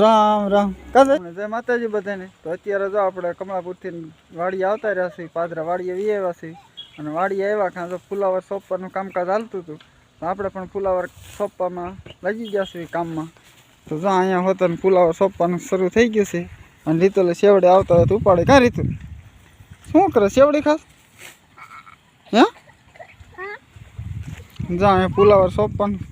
રામ રામ. જય માતાજી બધાને. તો અત્યારે જો આપણે કમળાપુરથી વાડી આવતા રહ્યા છીએ પાદરા વાડીએ વી આવ્યા છીએ. અને વાડી આવ્યા કાં તો ફુલાવર સોંપવાનું કામકાજ હાલતું હતું. તો આપણે પણ ફુલાવર સોંપવામાં લાગી ગયા છીએ કામમાં. તો જો અહીંયા હોતા ને ફુલાવર સોંપવાનું શરૂ થઈ ગયું છે. અને રીતુલે શેવડે આવતા હોય તો ઉપાડે. કાં રીતુ? શું કરે શેવડી ખાસ? હે. જા અહીંયા ફુલાવર સોંપવાનું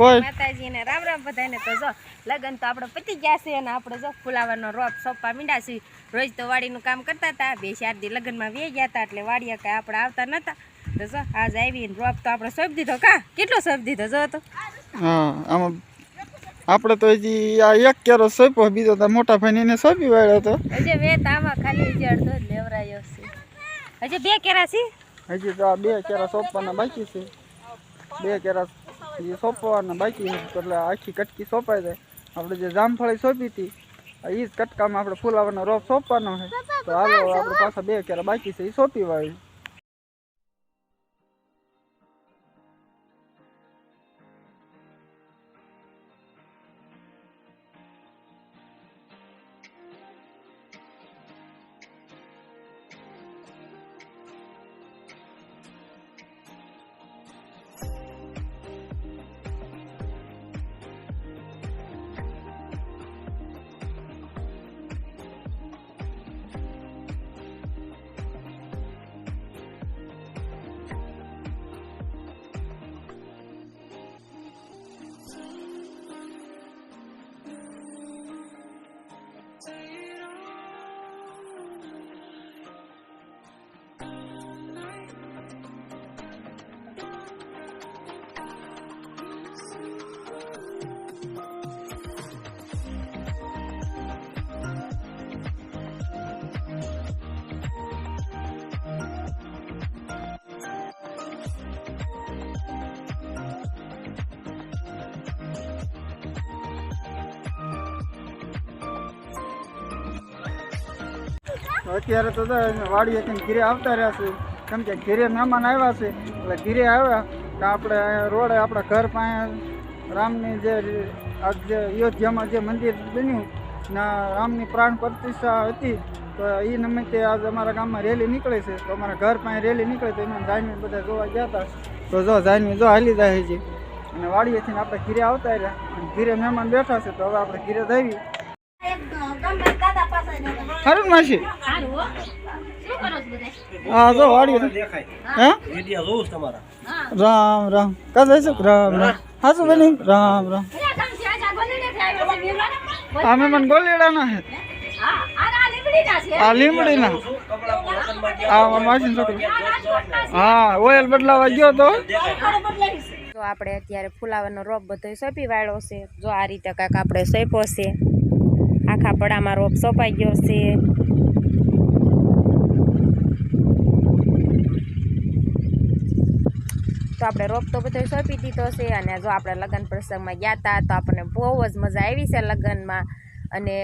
કોઈ. માતાજીને રામ રામ બધાને તો જો લગન તો આપણે પતી ગયા છે અને આપણે જો ફુલાવાનો રોપ સોપા મીંડા છીએ રોજ તો વાડીનું કામ કરતા હતા બે ચાર દી લગ્નમાં વે ગયા હતા એટલે વાડીયા કાંઈ આપણે આવતા નહોતા તો જો આજ આવીને રોપ તો આપણે સોંપી દીધો. કા? કેટલો સોંપી દીધો જો તો હા આમાં આપણે તો હજી આ એક કેરો સોંપ્યો બીજો તો મોટા ભાઈને સોંપી વાળ્યો હતો. હજી વેત આમાં ખાલી હજી અડધો જ લેવરાયો છે. હજી બે કેરા છે? હજી તો આ બે કેરા સોંપવાના બાકી છે. બે કેરા એ સોંપવાના બાકી એટલે આખી કટકી સોંપાઈ જાય. આપણે જે જામફળી સોંપી હતી એ જ કટકામાં આપણે ફૂલાવાનો રોપ સોંપવાનો છે. તો હાલો, આપણે પાછા બે કેરા બાકી છે એ સોંપી વાળી. અત્યારે તો વાડીએ કંઈ ઘીરે આવતા રહ્યા છે. કેમ કે ઘીરે મહેમાન આવ્યા છે, એટલે ઘીરે આવ્યા તો આપણે રોડે આપણા ઘર પાસે રામની જે જે અયોધ્યામાં જે મંદિર બન્યું ના રામની પ્રાણ પ્રતિષ્ઠા હતી, તો એ નિમિત્તે આજ અમારા ગામમાં રેલી નીકળે છે. તો અમારા ઘર પાસે રેલી નીકળે તો એમાં જાનવી બધા જોવા ગયા હતા. તો જો જાનવી જો હાલી જાય છે અને વાડીએથી આપણે ઘીરે આવતા રહ્યા અને ઘીરે મહેમાન બેઠા છે, તો હવે આપણે ઘીરે જઈએ. ખરું માસી? હા. જો વાડી હે? વિડિયો જોઉં તમારા. રામ રામ. છે રામ રામ. હાસુ બની રામ રામ. અમે મને ગોલીડાના હે. આ લીમડીના આ અમારા માસી છોકરો. હા ઓઇલ બદલાવા ગયો તો. તો આપણે અત્યારે ફુલાવાનો રોપ બધો સોંપી વાળો છે. જો આ રીતે કાંઈક આપણે સોંપ્યો છે. આખા પડામાં રોપ સોંપાઈ ગયો છે. તો આપણે રોપ તો બધો સોંપી દીધો છે અને જો આપણે લગ્ન પ્રસંગમાં ગયા હતા તો આપણને બહુ જ મજા આવી છે લગ્નમાં. અને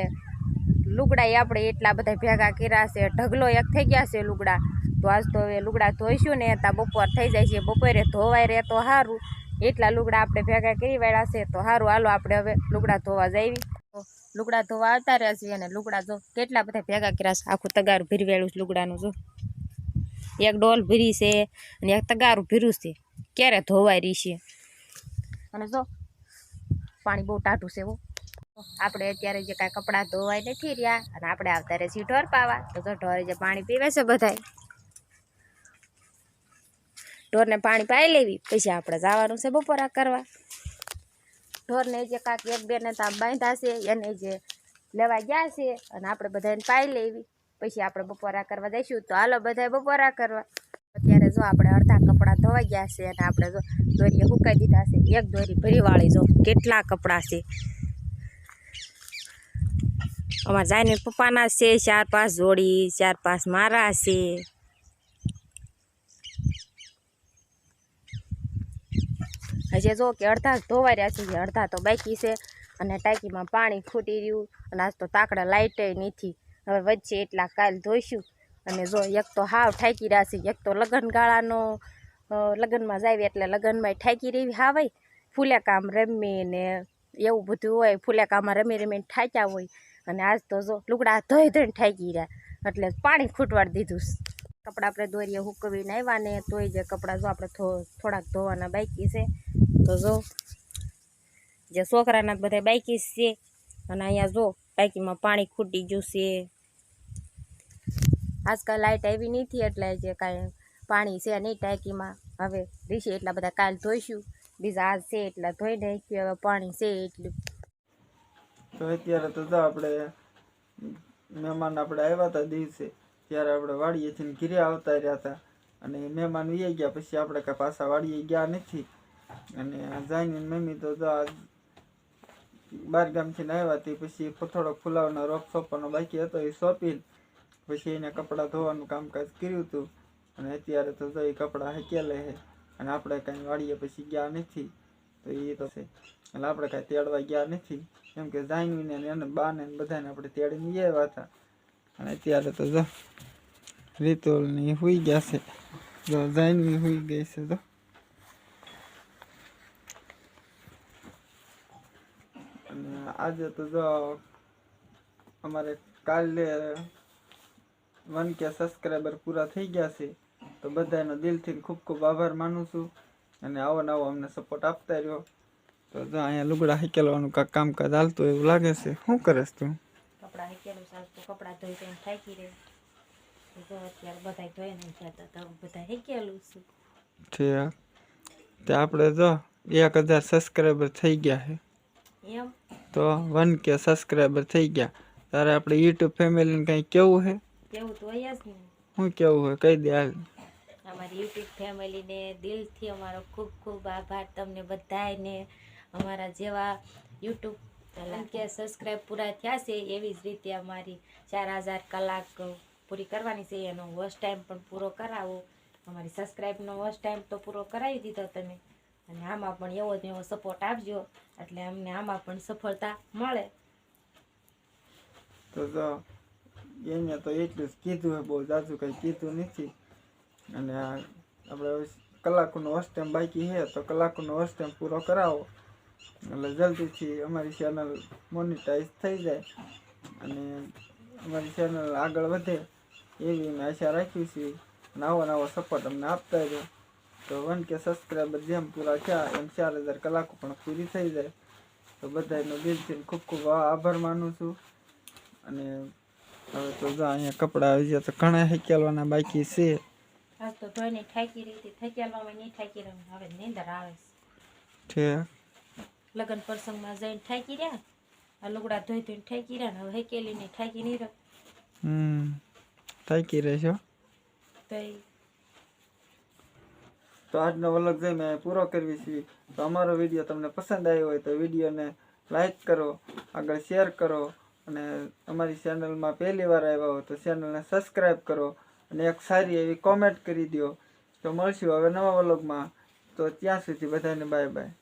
લુગડા આપણે એટલા બધા ભેગા કર્યા છે, ઢગલો એક થઈ ગયા છે લુગડા. તો આજ તો હવે લુગડા ધોઈશું ને ત્યાં બપોર થઈ જાય છે, બપોરે ધોવાય રહે તો સારું એટલા લુગડા આપણે ભેગા કરી વાળ્યા છે તો સારું હાલો આપણે હવે લુગડા ધોવા જઈએ. લુગડા ધોવા આવતા રહ્યા છીએ અને લુગડા જો કેટલા બધા ભેગા કર્યા છે. આખું તગારું ભીરવેલું છે લુગડાનું જો. એક ડોલ ભીરી છે અને એક તગારું ભીરું છે. ક્યારે ધોવાય રહી છે? અને જો, પાણી બહુ ટાઢું છે એવું આપણે અત્યારે જે કાંઈ કપડાં ધોવાય નથી રહ્યા અને આપણે આવતા રહે છીએ ઢોર પાવા, તો જો ઢોરે જે પાણી પીવે છે બધાય. ઢોરને પાણી પાઈ લેવી, પછી આપણે જવાનું છે બપોરા કરવા. ઢોરને જે કાંક એક બેને ત્યાં બાંધ્યા છે, એને જે લેવા ગયા છે અને આપણે બધાને પાઈ લેવી. પછી આપણે બપોરા કરવા જઈશું તો હાલો બધાય બપોરા કરવા. અત્યારે જો આપણે અડધા કપડાં ધોવાઈ ગયા છે અને આપણે જો દોરીએ સુકાઈ દીધા છે. એક દોરી ભરીવાળી જો કેટલા કપડાં છે. અમારા જાઈને પપ્પાના છે, ચાર પાંચ જોડી, ચાર પાંચ મારા છે. હજી જો કે અડધા ધોવાઈ રહ્યા છે અડધા તો બાકી છે. અને ટાંકીમાં પાણી ખૂટી રહ્યું અને આજ તો તાકડા લાઇટે નથી. હવે વચ્ચે એટલા કાલ ધોઈશું. અને જો એક તો હાવ ઠાકી રહ્યા છે એક તો લગ્ન ગાળાનો અ, લગ્નમાં જાય એટલે લગ્નમાં ઠાકી રહી હાવાય ફૂલેકામ રમીને એવું બધું હોય ફૂલેકામાં રમી રમીને ઠાક્યા હોય. અને આજ તો જો લુગડા ધોઈ ધોઈને ઠાકી રહ્યા. એટલે પાણી ખૂટવાડી દીધું કપડાં આપણે દોરીએ હુકવીને આવ્યા ને તોય જે કપડાં જો આપણે થોડાક ધોવાના બાકી છે. તો જો, જે છોકરાના બધા બાકી છે. અને અહીંયા જો ટાંકીમાં પાણી ખૂટી ગયું છે. આજકાલ લાઇટ આવી નથી એટલે જે કાંઈ પાણી છે નહીં ટાંકીમાં. હવે રીશે એટલા બધા કાલ ધોઈશું. બીજા આજ છે એટલા ધોઈ નાખ્યું, હવે પાણી છે એટલું. તો અત્યારે તો જો આપણે મહેમાન આપણે આવ્યા હતા દિવસે, ત્યારે આપણે વાડીએથી ને ઘીરે આવતા રહ્યા હતા. અને મહેમાન વી ગયા, પછી આપણે કાંઈ પાછા વાડીએ ગયા નથી. અને જાઈને મમ્મી તો જો આ બાર ગામથી આવ્યા હતી પછી થોડોક ફુલાવનો રોપ સોંપવાનો બાકી હતો એ સોંપી પછી એને કપડાં ધોવાનું કામકાજ કર્યું હતું અને અત્યારે તો જો એ કપડાં હેકેલે છે. અને આપણે કાંઈ વાળીએ પછી ગયા નથી. તો એ તો છે. એટલે આપણે કાંઈ તેડવા ગયા નથી. કેમ કે જાનવીને એને બાને બધાને આપણે તેડીને ગયા હતા. અને અત્યારે તો જો રિતુલની હુઈ ગયા છે. જો જાનવી હુઈ ગઈ છે તો અને આજે તો જો અમારે કાલે વન કે સબસ્ક્રાઈબર પૂરા થઈ ગયા છે તો બધાનો દિલથી ખૂબ ખૂબ આભાર માનું છું અને આવો નવો અમને સપોર્ટ આપતા રહ્યો. તો જો અહીંયા લુગડા હેકેલવાનું કાંઈક કામકાજ હાલતું એવું લાગે છે. શું કરેશ તું? કપડાં હેકેલું સારું કપડાં ધોઈ ધોઈને થાકી રહે જો અત્યારે બધા ધોઈને જતા તો બધા હેકેલું છે. ઠીક તે આપણે જો એક હજાર સબસ્ક્રાઈબર થઈ ગયા છે. એમ? તો વન કે સબસ્ક્રાઈબર થઈ ગયા. તારે આપણે યુટ્યુબ ફેમિલીને કંઈ કેવું છે? કેવું તો અહીંયા જ શું કેવું હોય? કહી દે હાલ. અમારી યુટ્યુબ ફેમિલીને દિલથી અમારો ખૂબ ખૂબ આભાર તમને બધાને અમારા જેવા યુટ્યુબ કે સબસ્ક્રાઈબ પૂરા થયા છે એવી જ રીતે અમારી ચાર હજાર કલાક પૂરી કરવાની છે. એનો વોચ ટાઈમ પણ પૂરો કરાવો. અમારી સબસ્ક્રાઈબનો વોચ ટાઈમ તો પૂરો કરાવી દીધો તમે. અને આમાં પણ એવો જ એવો સપોર્ટ આપજો. એટલે અમને આમાં પણ સફળતા મળે. તો તો એને તો એટલું જ કીધું છે બહુ જાજુ કંઈ કીધું નથી. અને આપણે કલાકનો વોચ બાકી છે, તો કલાકનો હોસ્ટેમ પૂરો કરાવો. એટલે જલ્દીથી અમારી ચેનલ મોનિટાઈઝ થઈ જાય. અને અમારી ચેનલ આગળ વધે એવી અમે આશા રાખી છે નવો નવો સપોર્ટ અમને આપતા રહો તો વન કે સબસ્ક્રાઈબર જેમ પૂરા થયા એમ ચાર હજાર કલાકો પણ પૂરી થઈ જાય. તો બધાનો દિલથી ખૂબ ખૂબ આભાર માનું છું. અને હવે તો જો અહીંયા કપડાં આવી ગયા તો ઘણા હેકેલવાના બાકી છે. આજ તો ધોઈને થાકી રહી હતી. થકેલવામાં નહીં થાકી રહી હવે નીંદર આવે છે. લગ્ન પ્રસંગમાં જઈને થાકી રહ્યા. આ લુગડા ધોઈ ધોઈને થાકી રહ્યા હવે હેકેલી ને થાકી નહીં રહ્યો. હમ થાકી રહેશો તો તો આજનો વલગ જઈ મેં પૂરો કરવી છીએ તો અમારો વીડિયો તમને પસંદ આવ્યો હોય તો વિડીયોને લાઇક કરો, આગળ શેર કરો અને અમારી ચેનલમાં પહેલી વાર આવ્યા હોય તો ચેનલને સબસ્ક્રાઈબ કરો અને એક સારી એવી કોમેન્ટ કરી દો તો મળશું હવે નવા વલોગમાં. તો ત્યાં સુધી બધાને બાય બાય.